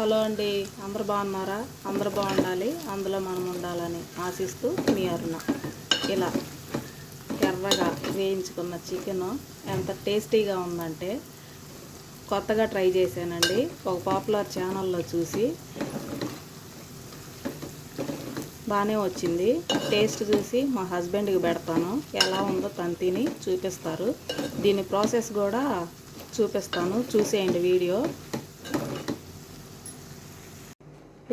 Hello అండి. అందరు బాగున్నారా? అందరు బాగుండాలి. అందులో మనం ఉండాలని ఆశిస్తూ మీ అరుణ. ఇలా ఎర్రగా వేయించుకున్న చికెన్ ఎంత టేస్టీగా ఉందంటే కొత్తగా ట్రై చేశానండి. ఒక పాపులర్ ఛానల్లో చూసి బాగానే వచ్చింది. టేస్ట్ చూసి మా హస్బెండ్కి పెడతాను. ఎలా ఉందో తను తిని చూపిస్తారు. దీని ప్రాసెస్ కూడా చూపిస్తాను. చూసేయండి వీడియో.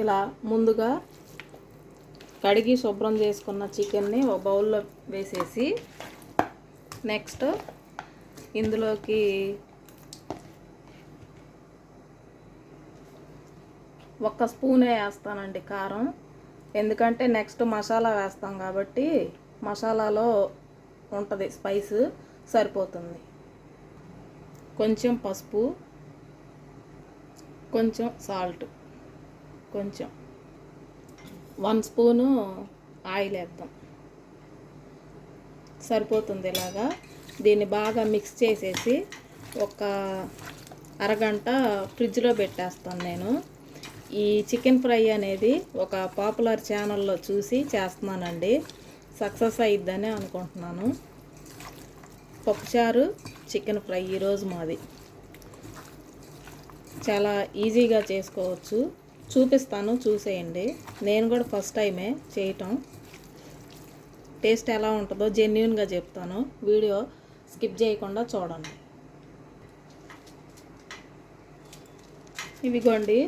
ఇలా ముందుగా కడిగి శుభ్రం చేసుకున్న చికెన్ని ఒక బౌల్లో వేసేసి నెక్స్ట్ ఇందులోకి ఒక్క స్పూనే వేస్తానండి కారం. ఎందుకంటే నెక్స్ట్ మసాలా వేస్తాం కాబట్టి మసాలాలో ఉంటుంది స్పైస్ సరిపోతుంది. కొంచెం పసుపు కొంచెం సాల్ట్. కొంచెం. వన్ స్పూను ఆయిల్ వేద్దాం సరిపోతుంది ఇలాగా. దీన్ని బాగా మిక్స్ చేసేసి ఒక అరగంట ఫ్రిడ్జ్లో పెట్టేస్తాను నేను. ఈ చికెన్ ఫ్రై అనేది ఒక పాపులర్ ఛానల్లో చూసి చేస్తున్నానండి. సక్సెస్ అయ్యిద్దని అనుకుంటున్నాను. పప్పుచారు చికెన్ ఫ్రై ఈరోజు మాది. చాలా ఈజీగా చేసుకోవచ్చు. చూపిస్తాను చూసేయండి. నేను కూడా ఫస్ట్ టైమే చేయటం. టేస్ట్ ఎలా ఉంటుందో జెన్యున్గా చెప్తాను. వీడియో స్కిప్ చేయకుండా చూడండి. ఇవిగోండి.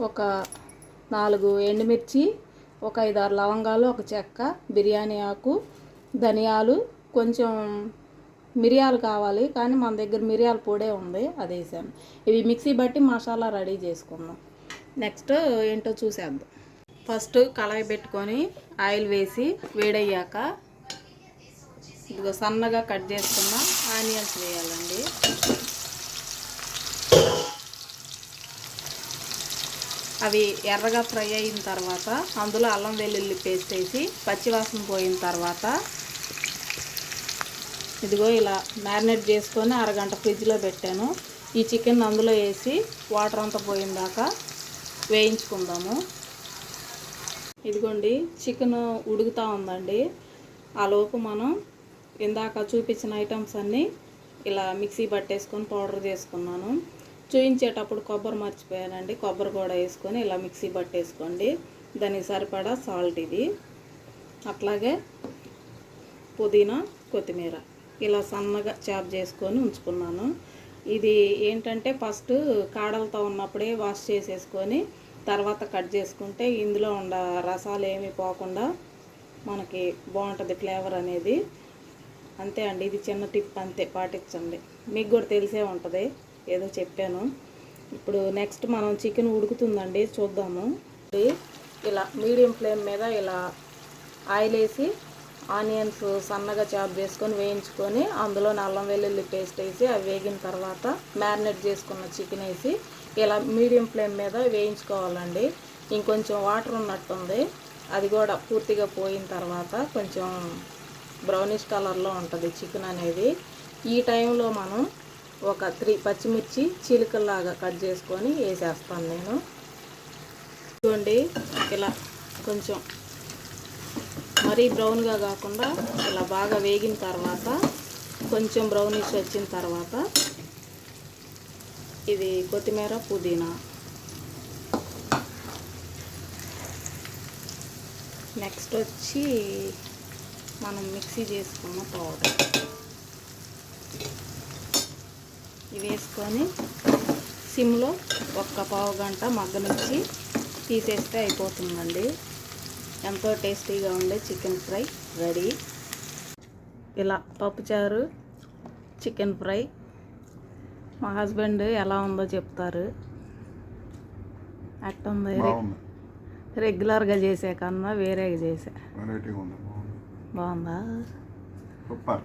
ఒక నాలుగు ఎండుమిర్చి ఒక ఐదారు లవంగాలు ఒక చెక్క బిర్యానీ ఆకు ధనియాలు కొంచెం మిరియాలు కావాలి కానీ మన దగ్గర మిరియాల పొడే ఉంది అది వేసాను ఇవి మిక్సీ బట్టి మసాలా రెడీ చేసుకుందాం. నెక్స్ట్ ఏంటో చూసేద్దాం. ఫస్ట్ కళాయి పెట్టుకొని ఆయిల్ వేసి వేడయ్యాక ఇదిగో సన్నగా కట్ చేసుకున్న ఆనియన్స్ వేయాలండి. అవి ఎర్రగా ఫ్రై అయిన తర్వాత అందులో అల్లం వెల్లుల్లి పేస్ట్ వేసి పచ్చివాసన పోయిన తర్వాత ఇదిగో ఇలా మ్యారినేట్ చేసుకొని అరగంట ఫ్రిడ్జ్లో పెట్టాను. ఈ చికెన్ అందులో వేసి వాటర్ అంతా పోయిన దాకా వేయించుకుందాము. ఇదిగోండి చికెన్ ఉడుకుతూ ఉందండి. ఆ లోపు మనం ఇందాక చూపించిన ఐటమ్స్ అన్నీ ఇలా మిక్సీ పట్టేసుకొని పౌడర్ చేసుకున్నాను. చూయించేటప్పుడు కొబ్బరి మర్చిపోయానండి. కొబ్బరి కూడా వేసుకొని ఇలా మిక్సీ పట్టేసుకోండి. దానికి సరిపడా సాల్ట్ ఇది. అట్లాగే పుదీనా కొత్తిమీర. ఇలా సన్నగా చాప్ చేసుకొని ఉంచుకున్నాను. ఇది ఏంటంటే ఫస్ట్ కాడలతో ఉన్నప్పుడే వాష్ చేసేసుకొని తర్వాత కట్ చేసుకుంటే ఇందులో ఉండ రసాలు ఏమీ పోకుండా మనకి బాగుంటుంది ఫ్లేవర్ అనేది. అంతే అండి ఇది చిన్న టిప్ అంతే పాటించండి. మీకు కూడా తెలిసే ఉంటుంది ఏదో చెప్పాను. ఇప్పుడు నెక్స్ట్ మనం చికెన్ ఉడుకుతుందండి చూద్దాము. ఇలా మీడియం ఫ్లేమ్ మీద ఇలా ఆయిల్ వేసి ఆనియన్స్ సన్నగా చాప్ చేసుకొని వేయించుకొని అందులో అల్లం వెల్లుల్లి పేస్ట్ వేసి అవి వేగిన తర్వాత మ్యారినేట్ చేసుకున్న చికెన్ వేసి ఇలా మీడియం ఫ్లేమ్ మీద వేయించుకోవాలండి. ఇంకొంచెం వాటర్ ఉన్నట్టుంది అది కూడా పూర్తిగా పోయిన తర్వాత కొంచెం బ్రౌనిష్ కలర్లో ఉంటుంది చికెన్ అనేది. ఈ టైంలో మనం ఒక త్రీ పచ్చిమిర్చి చిలుకల్లాగా కట్ చేసుకొని వేసేస్తాను నేను. చూడండి ఇలా కొంచెం మరీ బ్రౌన్గా కాకుండా ఇలా బాగా వేగిన తర్వాత కొంచెం బ్రౌనిష్ వచ్చిన తర్వాత ఇది కొత్తిమీర పుదీనా. నెక్స్ట్ వచ్చి మనం మిక్సీ చేసుకున్న పౌడర్ ఇవి వేసుకొని సిమ్లో ఒక్క పావు గంట మగ్గనిచ్చి తీసేస్తే అయిపోతుందండి. ఎంతో టేస్టీగా ఉండే చికెన్ ఫ్రై రెడీ. ఇలా పప్పుచారు చికెన్ ఫ్రై. మా హస్బెండ్ ఎలా ఉందో చెప్తారు. అట్టుంది రెగ్యులర్గా చేసే కన్నా వేరేగా చేసా. బాగుందా? సూపర్.